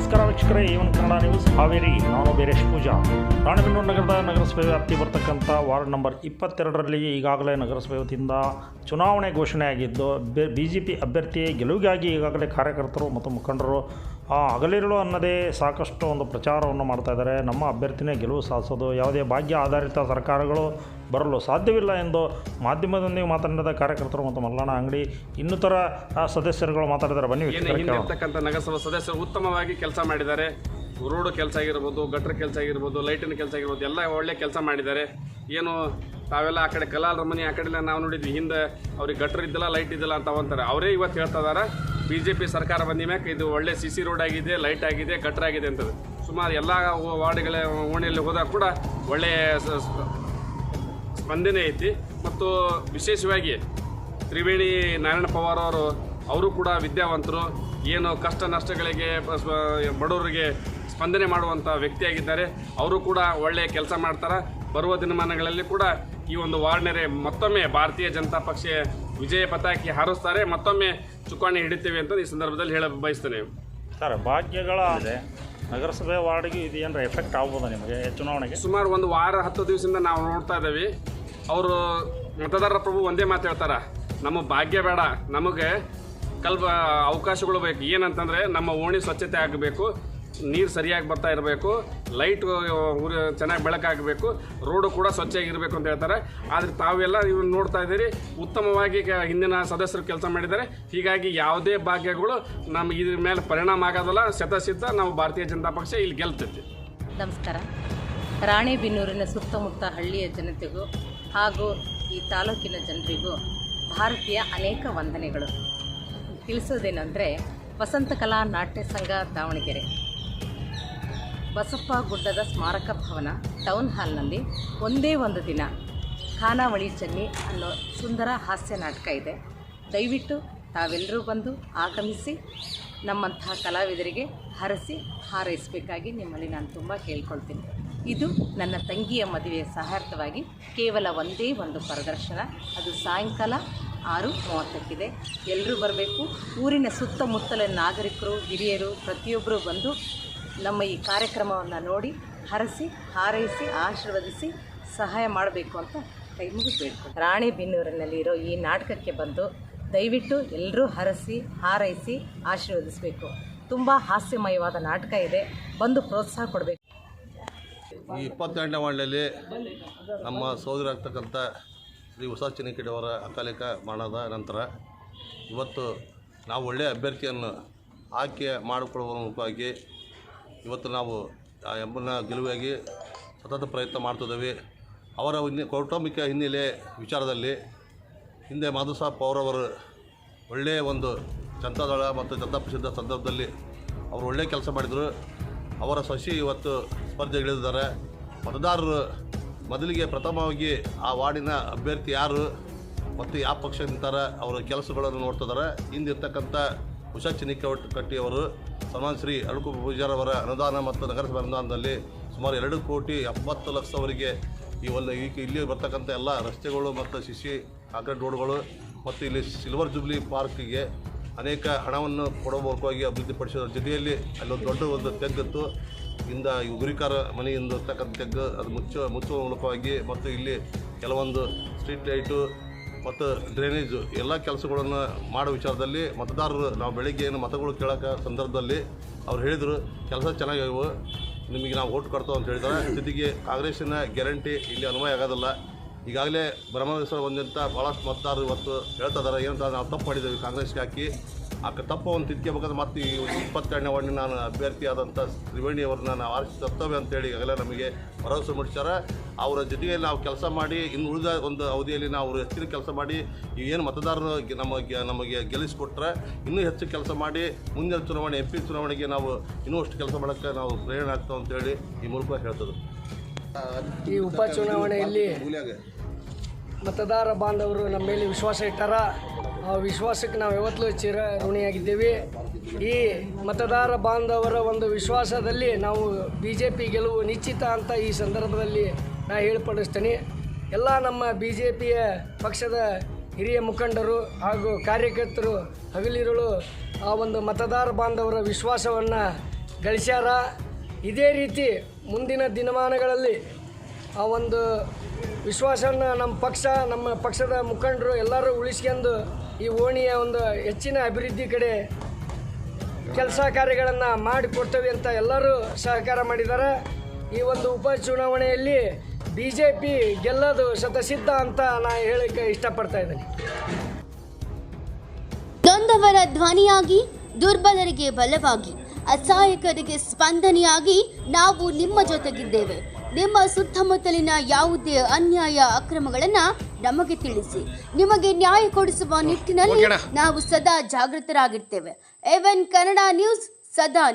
ನಮಸ್ಕಾರ ವೀಕ್ಷಕರೇ ಒಂದು ಕನ್ನಡ ನ್ಯೂಸ್ ಹಾವೇರಿ, ನಾನು ಬೀರೇಶ್ ಪೂಜಾ. ರಾಣೆಬೆನ್ನೂರು ನಗರದ ನಗರಸಭೆ ವ್ಯಾಪ್ತಿ ಬರ್ತಕ್ಕಂಥ ವಾರ್ಡ್ ನಂಬರ್ ಇಪ್ಪತ್ತೆರಡರಲ್ಲಿ ಈಗಾಗಲೇ ನಗರಸಭೆ ವತಿಯಿಂದ ಚುನಾವಣೆ ಘೋಷಣೆಯಾಗಿದ್ದು, ಬಿ ಜೆ ಪಿ ಅಭ್ಯರ್ಥಿ ಗೆಲುವಿಗಾಗಿ ಈಗಾಗಲೇ ಕಾರ್ಯಕರ್ತರು ಮತ್ತು ಮುಖಂಡರು ಆ, ಹಗಲಿರುಳು ಅನ್ನೋದೇ ಸಾಕಷ್ಟು ಒಂದು ಪ್ರಚಾರವನ್ನು ಮಾಡ್ತಾ ಇದ್ದಾರೆ. ನಮ್ಮ ಅಭ್ಯರ್ಥಿನೇ ಗೆಲುವು ಸಾಧಿಸೋದು ಯಾವುದೇ ಭಾಗ್ಯ ಆಧಾರಿತ ಸರ್ಕಾರಗಳು ಬರಲು ಸಾಧ್ಯವಿಲ್ಲ ಎಂದು ಮಾಧ್ಯಮದೊಂದಿಗೆ ಮಾತನಾಡಿದ ಕಾರ್ಯಕರ್ತರು ಮತ್ತು ಮಲ್ಲಣ್ಣ ಅಂಗಡಿ ಇನ್ನಿತರ ಸದಸ್ಯರುಗಳು ಮಾತಾಡಿದ್ದಾರೆ ಬನ್ನಿ. ಇರ್ತಕ್ಕಂಥ ನಗರಸಭಾ ಸದಸ್ಯರು ಉತ್ತಮವಾಗಿ ಕೆಲಸ ಮಾಡಿದ್ದಾರೆ. ರೋಡ್ ಕೆಲಸ ಆಗಿರ್ಬೋದು ಗಟ್ರ ಕೆಲಸ ಆಗಿರ್ಬೋದು ಲೈಟಿನ ಕೆಲಸ ಆಗಿರ್ಬೋದು ಎಲ್ಲ ಒಳ್ಳೆ ಕೆಲಸ ಮಾಡಿದ್ದಾರೆ. ಏನು ತಾವೆಲ್ಲ ಆ ಕಡೆ ಕಲಾಲ್ ಮನೆ ಆ ಕಡೆಲ್ಲ ನಾವು ನೋಡಿದ್ವಿ. ಹಿಂದೆ ಅವ್ರಿಗೆ ಗಟ್ರ ಇದ್ದಿಲ್ಲ ಲೈಟ್ ಇದ್ದಿಲ್ಲ ಅಂತ ಅಂತಾರೆ ಅವರೇ ಇವತ್ತು ಹೇಳ್ತಾ ಇದಾರೆ ಬಿ ಜೆ ಪಿ ಸರ್ಕಾರ ಬಂದ ಮ್ಯಾಕೆ ಇದು ಒಳ್ಳೆ ಸಿ ಸಿ ರೋಡ್ ಆಗಿದೆ, ಲೈಟ್ ಆಗಿದೆ, ಗಟ್ರ ಆಗಿದೆ ಅಂತದ್ದು ಸುಮಾರು ಎಲ್ಲ ವಾರ್ಡ್ಗಳ ಓಣಿಯಲ್ಲಿ ಹೋದಾಗ ಕೂಡ ಒಳ್ಳೆಯ ಸ್ಪಂದನೆ ಐತಿ. ಮತ್ತು ವಿಶೇಷವಾಗಿ ತ್ರಿವೇಣಿ ನಾರಾಯಣ ಪವಾರ್ ಅವರು ಅವರು ಕೂಡ ವಿದ್ಯಾವಂತರು. ಏನು ಕಷ್ಟ ನಷ್ಟಗಳಿಗೆ ಬಡವರಿಗೆ ಸ್ಪಂದನೆ ಮಾಡುವಂಥ ವ್ಯಕ್ತಿಯಾಗಿದ್ದಾರೆ. ಅವರು ಕೂಡ ಒಳ್ಳೆಯ ಕೆಲಸ ಮಾಡ್ತಾರೆ. ಬರುವ ದಿನಮಾನಗಳಲ್ಲಿ ಕೂಡ ಈ ಒಂದು ವಾರ್ಡ್ನರೆ ಮತ್ತೊಮ್ಮೆ ಭಾರತೀಯ ಜನತಾ ಪಕ್ಷ ವಿಜಯ ಪತಾಕಿ ಹಾರಿಸ್ತಾರೆ. ಮತ್ತೊಮ್ಮೆ ಚುಕ್ಕಾಣಿ ಹಿಡಿತೇವೆ ಅಂತ ಈ ಸಂದರ್ಭದಲ್ಲಿ ಹೇಳ ಬಯಸ್ತೇನೆ. ಸರ್ ಭಾಗ್ಯಗಳ ನಗರಸಭೆ ವಾರ್ಡ್ಗೆ ಇದು ಏನಾರ ಎಫೆಕ್ಟ್ ಆಗ್ಬೋದು ನಿಮಗೆ ಚುನಾವಣೆಗೆ? ಸುಮಾರು ಒಂದು ವಾರ ಹತ್ತು ದಿವಸದಿಂದ ನಾವು ನೋಡ್ತಾ ಇದ್ದೀವಿ. ಅವರು ಮತದಾರರ ಪ್ರಭು ಒಂದೇ ಮಾತು ಹೇಳ್ತಾರೆ. ನಮ್ಮ ಭಾಗ್ಯ ಬೇಡ. ನಮಗೆ ಕಲ್ಪ ಅವಕಾಶಗಳು ಬೇಕು. ಏನಂತಂದರೆ ನಮ್ಮ ಓಣಿ ಸ್ವಚ್ಛತೆ ಆಗಬೇಕು. ನೀರು ಸರಿಯಾಗಿ ಬರ್ತಾ ಇರಬೇಕು ಲೈಟ್ ಚೆನ್ನಾಗಿ ಬೆಳಕಾಗಬೇಕು ರೋಡು ಕೂಡ ಸ್ವಚ್ಛಾಗಿರಬೇಕು ಅಂತ ಹೇಳ್ತಾರೆ. ಆದರೆ ತಾವೆಲ್ಲ ಇವ್ರು ನೋಡ್ತಾ ಇದ್ದೀರಿ, ಉತ್ತಮವಾಗಿ ಹಿಂದಿನ ಸದಸ್ಯರು ಕೆಲಸ ಮಾಡಿದ್ದಾರೆ. ಹೀಗಾಗಿ ಯಾವುದೇ ಭಾಗ್ಯಗಳು ನಮ್ಮ ಇದ್ರ ಮೇಲೆ ಪರಿಣಾಮ ಆಗೋದಲ್ಲ, ಶತಸಿದ್ಧ ನಾವು ಭಾರತೀಯ ಜನತಾ ಪಕ್ಷ ಇಲ್ಲಿ ಗೆಲ್ತೈತಿ ನಮಸ್ಕಾರ. ರಾಣೆಬೆನ್ನೂರಿನ ಸುತ್ತಮುತ್ತ ಹಳ್ಳಿಯ ಜನತೆಗೂ ಹಾಗೂ ಈ ತಾಲೂಕಿನ ಜನರಿಗೂ ಭಾರತೀಯ ಅನೇಕ ವಂದನೆಗಳು. ತಿಳಿಸೋದೇನೆಂದರೆ ವಸಂತಕಲಾ ನಾಟ್ಯ ಸಂಘ ದಾವಣಗೆರೆ. ಬಸಪ್ಪ ಗುಡ್ಡದ ಸ್ಮಾರಕ ಭವನ ಟೌನ್ ಹಾಲ್ನಲ್ಲಿ ಒಂದೇ ಒಂದು ದಿನ ಖಾನಾವಳಿ ಚನ್ನಿ ಅನ್ನೋ ಸುಂದರ ಹಾಸ್ಯ ನಾಟಕ ಇದೆ. ದಯವಿಟ್ಟು ತಾವೆಲ್ಲರೂ ಬಂದು ಆಗಮಿಸಿ ನಮ್ಮಂತಹ ಕಲಾವಿದರಿಗೆ ಹರಸಿ ಹಾರೈಸಬೇಕಾಗಿ ನಿಮ್ಮಲ್ಲಿ ನಾನು ತುಂಬ ಕೇಳ್ಕೊಳ್ತೀನಿ ಇದು ನನ್ನ ತಂಗಿಯ ಮದುವೆಯ ಸಹಾರ್ಥವಾಗಿ ಕೇವಲ ಒಂದೇ ಒಂದು ಪ್ರದರ್ಶನ. ಅದು ಸಾಯಂಕಾಲ ಆರು ಮೂವತ್ತಕ್ಕಿದೆ. ಎಲ್ಲರೂ ಬರಬೇಕು. ಊರಿನ ಸುತ್ತಮುತ್ತಲಿನ ನಾಗರಿಕರು, ಹಿರಿಯರು, ಪ್ರತಿಯೊಬ್ಬರು ಬಂದು ನಮ್ಮ ಈ ಕಾರ್ಯಕ್ರಮವನ್ನು ನೋಡಿ ಹರಸಿ, ಹಾರೈಸಿ, ಆಶೀರ್ವದಿಸಿ ಸಹಾಯ ಮಾಡಬೇಕು ಅಂತ ಕೈ ಮುಗಿದು ಇರೋ ಈ ನಾಟಕಕ್ಕೆ ಬಂದು ದಯವಿಟ್ಟು ಎಲ್ಲರೂ ಹರಸಿ, ಹಾರೈಸಿ, ಆಶೀರ್ವದಿಸಬೇಕು. ತುಂಬ ಹಾಸ್ಯಮಯವಾದ ನಾಟಕ ಇದೆ. ಬಂದು ಪ್ರೋತ್ಸಾಹ ಕೊಡಬೇಕು. ಈ ಇಪ್ಪತ್ತೆರಡನೇ ವಾರ್ಡ್ನಲ್ಲಿ ನಮ್ಮ ಸೋದರಾಗ್ತಕ್ಕಂಥ ಶ್ರೀ ಹೊಸ ಚಿನಿಕಿಡಿಯವರ ಅಕಾಲಿಕ ಮಾಡದ ನಂತರ ಇವತ್ತು ನಾವು ಒಳ್ಳೆಯ ಅಭ್ಯರ್ಥಿಯನ್ನು ಆಯ್ಕೆ ಮಾಡಿಕೊಳ್ಳುವ ಮುಖವಾಗಿ ಇವತ್ತು ನಾವು ಆ ಎಂಬನ ಗೆಲುವಾಗಿ ಸತತ ಪ್ರಯತ್ನ ಮಾಡ್ತಿದ್ದೇವೆ. ಅವರ ಕೌಟುಂಬಿಕ ಹಿನ್ನೆಲೆ ವಿಚಾರದಲ್ಲಿ ಹಿಂದೆ ಮಾಧುಸಾಬ್ ಅವರವರು ಒಳ್ಳೆಯ ಒಂದು ಜನತಾದಳ ಮತ್ತು ಜನತಾ ಪ್ರಸಿದ್ಧ ಸಂದರ್ಭದಲ್ಲಿ ಅವರು ಒಳ್ಳೆಯ ಕೆಲಸ ಮಾಡಿದರು. ಅವರ ಸಸಿ ಇವತ್ತು ಸ್ಪರ್ಧೆಗಿಳಿದಿದ್ದಾರೆ ಮತದಾರರು ಮೊದಲಿಗೆ ಪ್ರಥಮವಾಗಿ ಆ ವಾರ್ಡಿನ ಅಭ್ಯರ್ಥಿ ಯಾರು ಮತ್ತು ಯಾವ ಪಕ್ಷ ನಿಂತಾರೆ ಅವರ ಕೆಲಸಗಳನ್ನು ನೋಡ್ತಿದ್ದಾರೆ. ಹಿಂದಿರ್ತಕ್ಕಂಥ ಉಷಾ ಕಟ್ಟಿಯವರು ಸನ್ಮಾನ್ ಶ್ರೀ ಅಳುಕು ಪೂಜಾರವರ ಅನುದಾನ ಮತ್ತು ನಗರಸಭೆ ಅನುದಾನದಲ್ಲಿ ಸುಮಾರು ಎರಡು ಕೋಟಿ ಎಪ್ಪತ್ತು ಲಕ್ಷವರೆಗೆ ಈ ಒಂದು ಈಗ ಇಲ್ಲಿ ಬರ್ತಕ್ಕಂಥ ಎಲ್ಲ ರಸ್ತೆಗಳು ಮತ್ತು ಶಿಶಿ ಕಾಂಕ್ರೀಟ್ ರೋಡ್ಗಳು ಮತ್ತು ಇಲ್ಲಿ ಸಿಲ್ವರ್ ಜುಬ್ಲಿ ಪಾರ್ಕಿಗೆ ಅನೇಕ ಹಣವನ್ನು ಕೊಡೋ ಮೂಲಕವಾಗಿ ಅಭಿವೃದ್ಧಿಪಡಿಸೋದ್ರ ಜೊತೆಯಲ್ಲಿ ಅಲ್ಲೊಂದು ದೊಡ್ಡ ಒಂದು ತೆಗ್ಗತ್ತು ಇಂದ ಈ ಗುರಿಕಾರ ಮನೆಯಿಂದ ಇರ್ತಕ್ಕಂಥ ತೆಗ್ಗು, ಅದು ಮುಚ್ಚುವ ಮುಚ್ಚುವ ಮೂಲಕವಾಗಿ ಮತ್ತು ಇಲ್ಲಿ ಕೆಲವೊಂದು ಸ್ಟ್ರೀಟ್ ಲೈಟು ಮತ್ತು ಡ್ರೈನೇಜು ಎಲ್ಲ ಕೆಲಸಗಳನ್ನು ಮಾಡೋ ವಿಚಾರದಲ್ಲಿ ಮತದಾರರು ನಾವು ಬೆಳಿಗ್ಗೆ ಏನು ಮತಗಳು ಕೇಳೋಕೆ ಸಂದರ್ಭದಲ್ಲಿ ಅವ್ರು ಹೇಳಿದರು, ಕೆಲಸ ಚೆನ್ನಾಗಿವೆ, ನಿಮಗೆ ನಾವು ಓಟ್ ಕೊಡ್ತೇವೆ ಅಂತ ಹೇಳಿದ್ದಾರೆ. ಜೊತೆಗೆ ಕಾಂಗ್ರೆಸ್ಸಿನ ಗ್ಯಾರಂಟಿ ಇಲ್ಲಿ ಅನ್ವಯ ಆಗೋದಿಲ್ಲ. ಈಗಾಗಲೇ ಬ್ರಹ್ಮದೇಶ್ವರ ಬಂದಂಥ ಭಾಳಷ್ಟು ಮತದಾರರು ಇವತ್ತು ಹೇಳ್ತಾ ಇದ್ದಾರೆ. ಏನಂತ ನಾವು ತಪ್ಪು ಮಾಡಿದ್ದೇವೆ. ಕಾಂಗ್ರೆಸ್ಗೆ ಹಾಕಿ ಆ ತಪ್ಪವನ್ನು ತಿದ್ಕೋಬೇಕಾದ್ರೆ ಮತ್ತೆ ಈ ಇಪ್ಪತ್ತೆರಡನೇ ವಾರ್ಡಿನ ನಾನು ಅಭ್ಯರ್ಥಿ ಆದಂಥ ತ್ರಿವೇಣಿ ಅವ್ರನ್ನ ನಾವು ಆರಿಸಿ ತರ್ತೇವೆ ಅಂತೇಳಿ ಈಗಾಗಲೇ ನಮಗೆ ಭರವಸೆ ಮೂಡಿಸ್ಯಾರ. ಅವರ ಜೊತೆಯಲ್ಲಿ ನಾವು ಕೆಲಸ ಮಾಡಿ, ಇನ್ನು ಉಳಿದ ಒಂದು ಅವಧಿಯಲ್ಲಿ ನಾವು ಹೆಚ್ಚಿನ ಕೆಲಸ ಮಾಡಿ ಏನು ಮತದಾರರು ನಮಗೆ ನಮಗೆ ಗೆಲ್ಲಿಸ್ಕೊಟ್ರೆ ಇನ್ನೂ ಹೆಚ್ಚು ಕೆಲಸ ಮಾಡಿ, ಮುಂದಿನ ಚುನಾವಣೆ, ಎಂ ಪಿ ಚುನಾವಣೆಗೆ ನಾವು ಇನ್ನೂ ಅಷ್ಟು ಕೆಲಸ ಮಾಡೋಕ್ಕೆ ನಾವು ಪ್ರೇರಣೆ ಆಗ್ತಾವೆ ಅಂತೇಳಿ ಈ ಮೂಲಕ ಹೇಳ್ತದೆ ಈ ಉಪಚುನಾವಣೆಯಲ್ಲಿ ಮತದಾರ ಬಾಂಧವರು ನಮ್ಮ ಮೇಲೆ ವಿಶ್ವಾಸ ಇಟ್ಟಾರ? ಆ ವಿಶ್ವಾಸಕ್ಕೆ ನಾವು ಯಾವತ್ತೂ ಚಿರ ಋಣಿಯಾಗಿದ್ದೇವೆ. ಈ ಮತದಾರ ಬಾಂಧವರ ಒಂದು ವಿಶ್ವಾಸದಲ್ಲಿ ನಾವು ಬಿ ಜೆ ಪಿ ಗೆಲುವು ನಿಶ್ಚಿತ ಅಂತ ಈ ಸಂದರ್ಭದಲ್ಲಿ ನಾ ಹೇಳ್ಪಡಿಸ್ತೇನೆ. ಎಲ್ಲ ನಮ್ಮ ಬಿ ಜೆ ಪಿಯ ಪಕ್ಷದ ಹಿರಿಯ ಮುಖಂಡರು ಹಾಗೂ ಕಾರ್ಯಕರ್ತರು, ಹಗಲಿರುಳು ಆ ಒಂದು ಮತದಾರ ಬಾಂಧವರ ವಿಶ್ವಾಸವನ್ನು ಗಳಿಸ್ಯಾರ. ಇದೇ ರೀತಿ ಮುಂದಿನ ದಿನಮಾನಗಳಲ್ಲಿ ಆ ಒಂದು ವಿಶ್ವಾಸವನ್ನು ನಮ್ಮ ಪಕ್ಷ, ನಮ್ಮ ಪಕ್ಷದ ಮುಖಂಡರು ಎಲ್ಲರೂ ಉಳಿಸ್ಕೊಂಡು ಈ ಓಣಿಯ ಒಂದು ಹೆಚ್ಚಿನ ಅಭಿವೃದ್ಧಿ ಕಡೆ ಕೆಲಸ ಕಾರ್ಯಗಳನ್ನು ಮಾಡಿಕೊಡ್ತೇವೆ ಅಂತ ಎಲ್ಲರೂ ಸಹಕಾರ ಮಾಡಿದ್ದಾರೆ. ಈ ಒಂದು ಉಪಚುನಾವಣೆಯಲ್ಲಿ ಬಿ ಜೆ ಪಿ ಗೆಲ್ಲೋದು ಶತಸಿದ್ಧ ಅಂತ ನಾ ಹೇಳಕ್ಕೆ ಇಷ್ಟಪಡ್ತಾ ಇದ್ದೀನಿ. ನೊಂದವರ ಧ್ವನಿಯಾಗಿ, ದುರ್ಬಲರಿಗೆ ಬಲವಾಗಿ, ಅಸಹಾಯಕರಿಗೆ ಸ್ಪಂದನೆಯಾಗಿ ನಾವು ನಿಮ್ಮ ಜೊತೆಗಿದ್ದೇವೆ. ನಿಮ್ಮ ಸುತ್ತಮುತ್ತಲಿನ ಯಾವುದೇ ಅನ್ಯಾಯ ಅಕ್ರಮಗಳನ್ನ ನಮಗೆ ತಿಳಿಸಿ. ನಿಮಗೆ ನ್ಯಾಯ ಕೊಡಿಸುವ ನಿಟ್ಟಿನಲ್ಲಿ ನಾವು ಸದಾ ಜಾಗೃತರಾಗಿರ್ತೇವೆ. ಎವೆನ್ ಕನ್ನಡ ನ್ಯೂಸ್ ಸದಾ